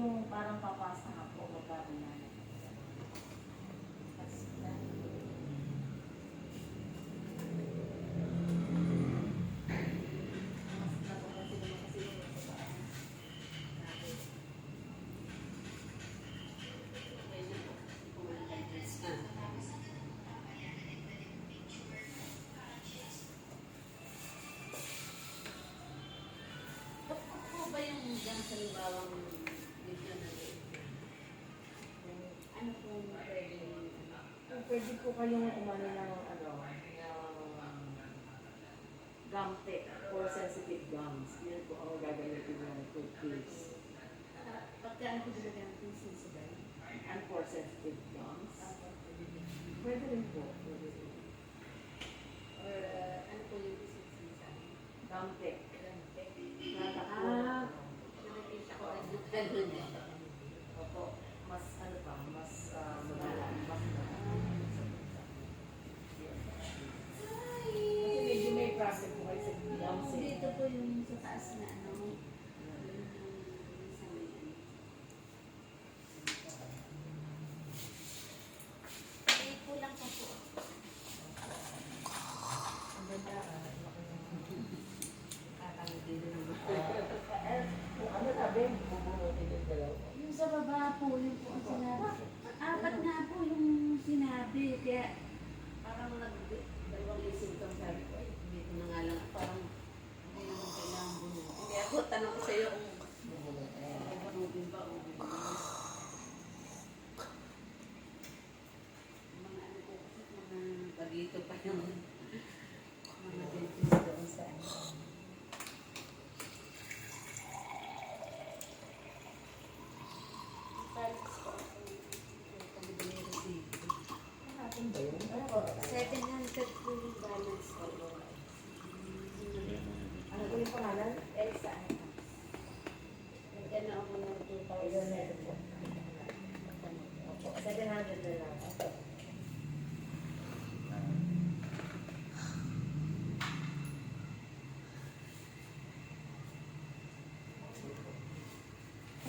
yung parang papasta ka po, magkano na. Ano ba yung dyan sa libawang video na rin? Ano po pwede Kung pwede po kayong umano ng ano, ng gum tape for sensitive gums. Yun po ang gagamitin ng toothpaste. Pagka ano ko sila ganun sensible? And for sensitive gums. Pwede rin po. Pwede rin. Or uh, ano po yung sensible? Gum tape. Ah, Ah, nakikita ko ano. Opo, mas ano pa, mas uh, gums eh. Dito po yung sa taas na ano. yung sa may ano. Ay, kulang pa po. Ang ganda, ah, laki ng- Kakangiti na naman. Eh, kung ano sabi, bubunutin yung dalawa. Yung sa baba po, yung po ang sinabi. Apat nga po yung sinabi. Kaya parang nag dalawang isip kang sabi ko, ay, hindi ko na nga lang, parang hindi naman kailangan bunutin. Hindi ako, tanong ko sa'yo kung Bubunutin. bunutin ba o bunutin. Mga ano ko kasi, bagito pa yung mga dentist doon sa ano. Parents ko, kami din yung receive. Natin ba yun? Ano ba? 700 po yung balance ko. Ano ba yung pangalan? Elsa. Nag-ano ako ng Ayun, 2,000. meron po. Opo, 700 na lang. Opo.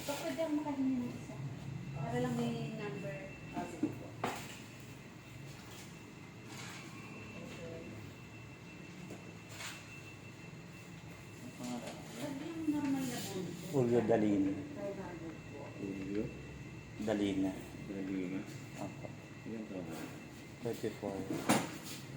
Ito pwede ako makahingi ng isa. Para lang may number. Ah, sige po. Julio Dalina. 500 po. Julio, Dalina. Dalina. Opo. Ilan taon na? 34.